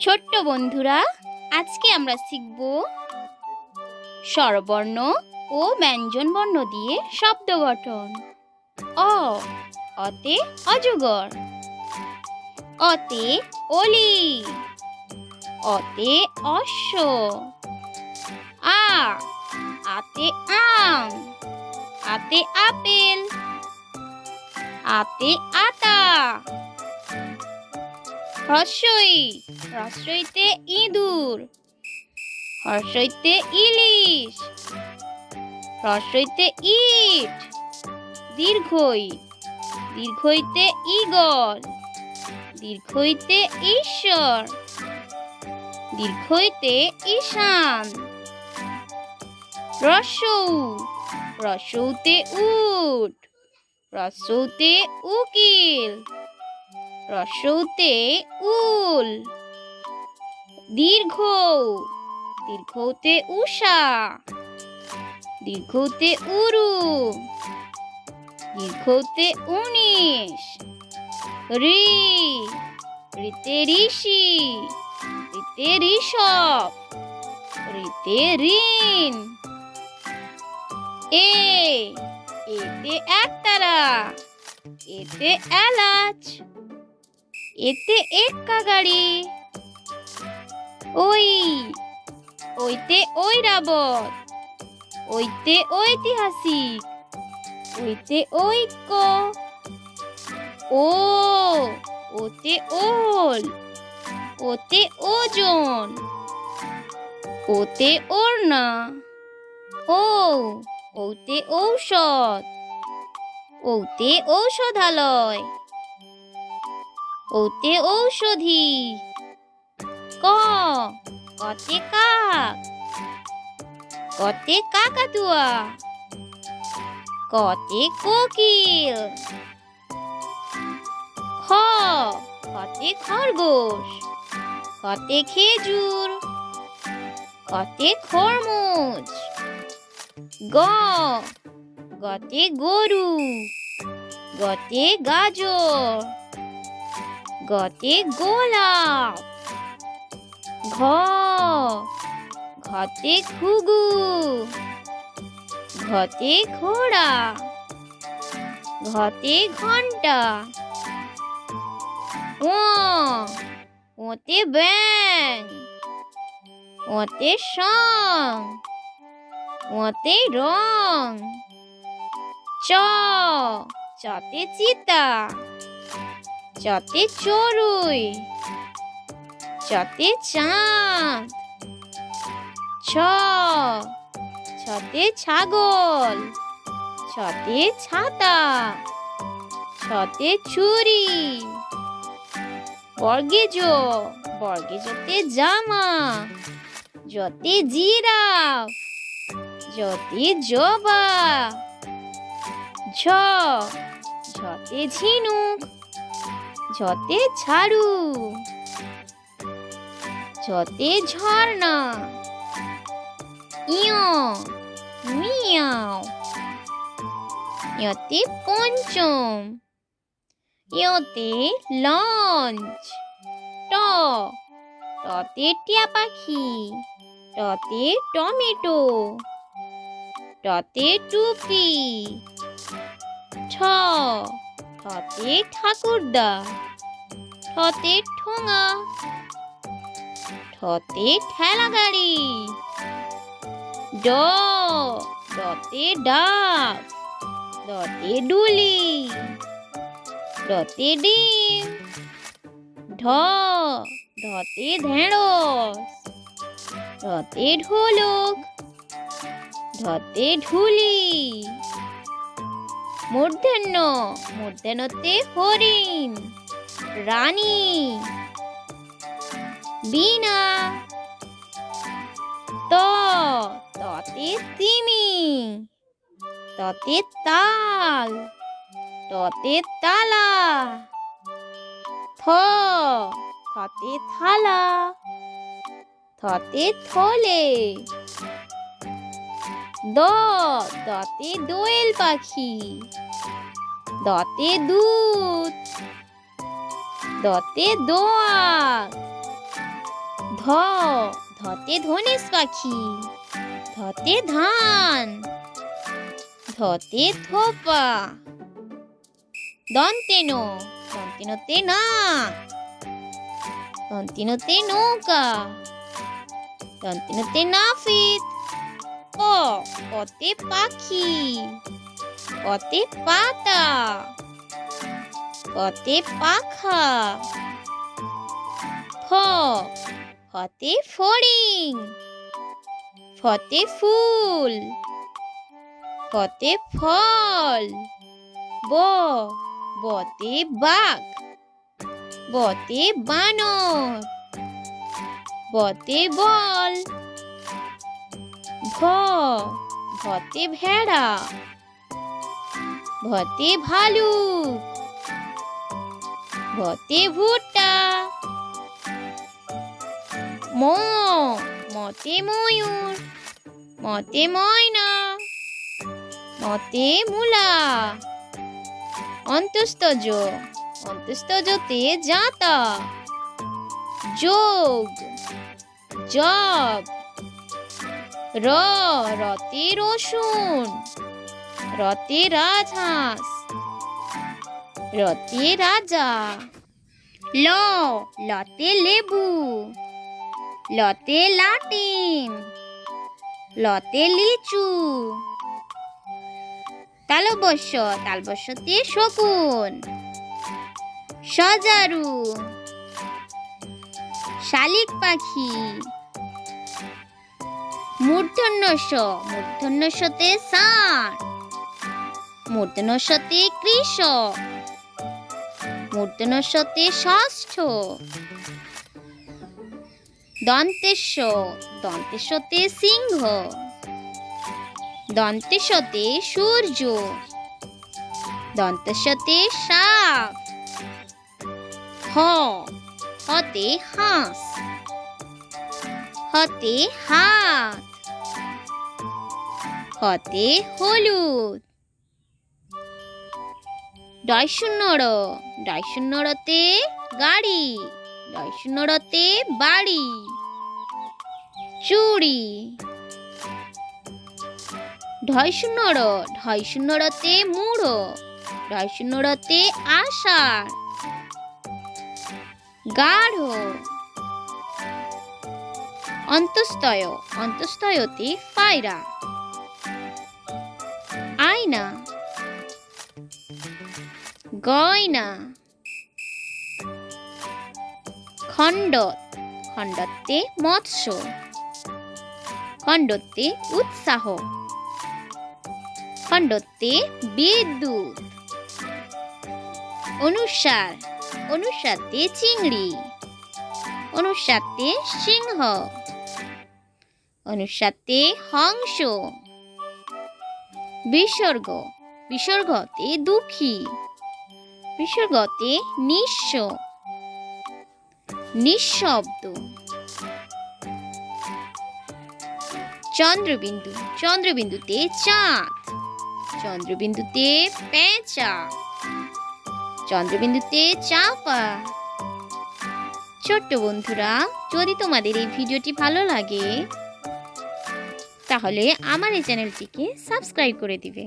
ছোট্ট বন্ধুরা, আজকে আমরা শিখব স্বরবর্ণ ও ব্যঞ্জন বর্ণ দিয়ে শব্দ গঠন। অ, অতে অজগর। অতে অলি। অতে অশ্ব। আ, আতে আম। আতে আপেল। আতে আতা। হর্ষই, হর্ষইতে ইঁদুর, হর্ষইতে ইলিশ, হর্ষইতে ইট, দীর্ঘই, দীর্ঘইতে ইগল দীর্ঘইতে ঈশ্বর, দীর্ঘইতে ঈশান, রসৌ, রসৌতে উট, রসৌতে উকিল রসৌতে উল। দীর্ঘ। দীর্ঘতে উষা। দীর্ঘতে উরু। দীর্ঘতে উনিশ। রি। রিতে ঋষি। রিতে ঋষভ। রিতে ঋণ। এ। এতে একতারা। এতে এলাচ। এতে এক্কা গাড়ি। ওই, ওইতে ঐরাবত ওইতে ঐতিহাসিক ওইতে ঐক্য ও, ওতে ওল, ওতে ওজন, ওতে ওড়না, ও, ওতে ঔষধ, ওতে ঔষধালয়। ওতে ঔষধি। ক? কতে কাক কতে কাকাতুয়া? কতে কোকিল? খ? কতে খরগোশ? কতে খেজুর? কতে খরমুজ? গ? গতে গরু? গতে গাজর? গতে গোলাপ। ঘ। ঘতে ঘুঘু। ঘতে ঘোড়া। ঘতে ঘণ্টা ও ওতে ব্যাং ওতে সং। ওতে রং। চ। চতে চিতা। চতে চড়ুই চতে চাঁদ, ছ, ছতে ছাগল, ছতে ছাতা, ছতে ছুরি বর্গে জো বর্গে যতে জামা, যতে জিরাফ, যতে জবা, ঝ, ঝতে ঝিনুক ঝতে ঝাড়ু ঝতে ঝর্ণা, ইয়, মিয়াও, ইয়তে পঞ্চম, ইয়তে লঞ্চ, ট, টতে টিয়া পাখি, টতে টমেটো, টতে টুপি, ঠ ঠতে ঠাকুরদা ঠতে ঠোঙা ঠতে ঠেলা গাড়ি ডতে ডাক ডতে ডুলি ডতে ডিম, ঢ ঢতে ঢেঁড়স ঢতে ঢোলক ঢতে ঢুলি মূর্ধন্য, মূর্ধন্যতে হরিণ, রানী, বীণা, ত, ততে তিমি, ততে তাল, ততে তালা, থ থতে থালা থতে থলে। দ দতে দোয়েল পাখি। দতে দুধ। দতে দোয়াক ধ, ধতে ধনেশ পাখি। ধতে ধান। ধতে থোপা। দন্তেন দন্তেনতে নাক। দন্তেনতে নৌকা। দন্তেনতে নাফিত। প পতে পাখি। পতে পাতা। পতে পাখা। ফ ফতে ফড়িং। ফতে ফুল। ফতে ফল। ব, বতে বাঘ। বতে বানর। বতে বল। ভ ভতে ভেড়া। ভতে ভালুক। ভতে ভুট্টা। ম, মতে ময়ূর। মতে ময়না। মতে মূলা। অন্তস্তজ অন্তস্তজতে জাতা। যোগ, জব। র, রতে রসুন। রতে রাজহাঁস। রতে রাজা। ল, লতে লেবু। লতে লাটিম। লতে লিচু। তালবস্য তালবস্যতে শকুন। সজারু। শালিক পাখি। মূর্ধন্যস মূর্ধন্যসতে ষাঁড় মূর্ধন্যসতে কৃষক মূর্ধন্যসতে ষষ্ঠ দন্তেশ্ব দন্তেশ্বতে সিংহ দন্তেশ্বতে সূর্য দন্তেশ্বতে সাপ হতে হাঁস। হতে হাত। হতে হলুদ। ডয় শূন্য র ডয় শূন্য রতে গাড়ি। ডয় বাড়ি। চুড়ি। ঢয় শূন্য র ঢয় শূন্য রতে মুড়ো। ঢয় আষাঢ়। গাঢ়। অন্তস্তয় অন্তস্তয়তে পায়রা আয়না গয়না খণ্ড খণ্ডতে মৎস্য খণ্ডতে উৎসাহ খণ্ডতে বিদ্যুৎ অনুসার অনুসারতে চিংড়ি অনুসারতে সিংহ অনুসারতে হংস। বিসর্গ। বিসর্গতে দুঃখী। বিসর্গতে নিঃস্ব। নিঃশব্দ। চন্দ্রবিন্দু। চন্দ্রবিন্দুতে চাঁদ। চন্দ্রবিন্দুতে পেঁচা। চন্দ্রবিন্দুতে চাপা। ছোট্ট বন্ধুরা, যদি তোমাদের এই ভিডিওটি ভালো লাগে তাহলে আমার এই চ্যানেলটিকে সাবস্ক্রাইব করে দিবে।